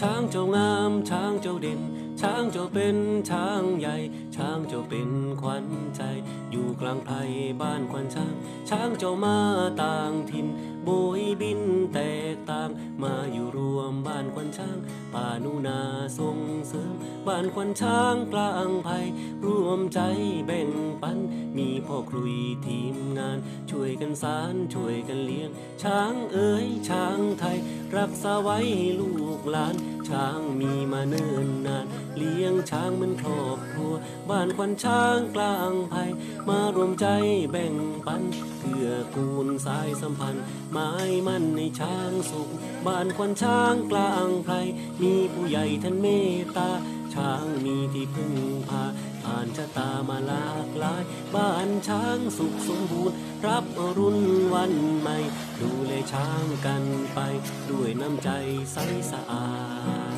ช้างเจ้างามช้างเจ้าเด่นช้างเจ้าเป็นช้างใหญ่ ช้างเจ้าเป็นขวัญใจ อยู่กลางไพรบ้านควันช้าง ช้างเจ้ามาต่างถิ่นโบยบินแตกต่าง มาอยู่รวมบ้านควันช้าง ป่านุนาส่งเสริม บ้านควันช้างกลางไพรรวมใจแบ่งปัน มีพ่อครุยทีมงาน ช่วยกันสารช่วยกันเลี้ยง ช้างเอ๋ยช้างไทย รักษาไว้ให้ลูกหลาน ช้างมีมาเนิ่นนาน เลี้ยงช้างมันครอบครัว บ้านควันช้างกลางไพรมารวมใจแบ่งปันเพื่อกูลสายสัมพันธ์หมายมั่นในช้างสุข บ้านควันช้างกลางไพรมีผู้ใหญ่ท่านเมตตา ช้างมีที่พึ่งพาผ่านชะตามาหลากหลาย บ้านช้างสุขสมบูรณ์ รับอรุณวันใหม่ ดูแลช้างกันไป ด้วยน้ำใจใสสะอาด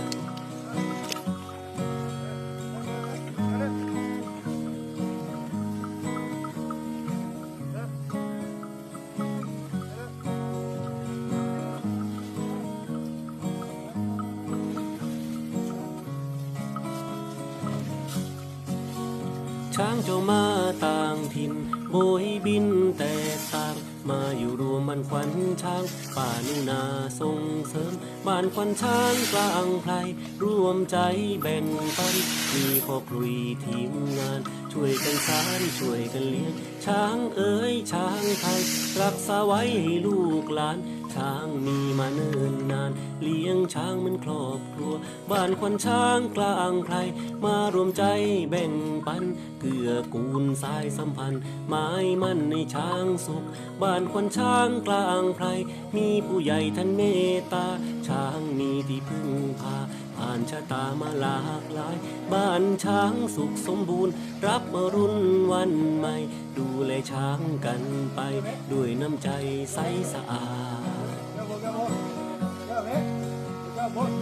ช้างเจ้ามาต่างถิ่นโบยบินแตกต่างมาอยู่รวมบ้านควันช้างป่านุนาส่งเสริมบ้านควันช้างกลางไพรร่วมใจแบ่งปันมีพ่อคลุยทีมงาน ช่วยกันสารช่วยกันเลี้ยงช้างเอ๋ยช้างไทยรักษาไว้ให้ลูกหลาน ช้างมีมาเนิ่นนาน เลี้ยงช้างมันครอบครัว บ้านควันช้างกลางไพรมารวมใจแบ่งปัน เกื้อกูลสายสัมพันธ์หมายมั่นในช้างสุข บ้านควันช้างกลางไพรมีผู้ใหญ่ท่านเมตตา ช้างมีที่พึ่งพาผ่านชะตามาหลากหลาย บ้านช้างสุขสมบูรณ์ รับอรุณวันใหม่ ดูแลช้างกันไป ด้วยน้ำใจใสสะอาด เจ้าเพชรเจ้าบุญ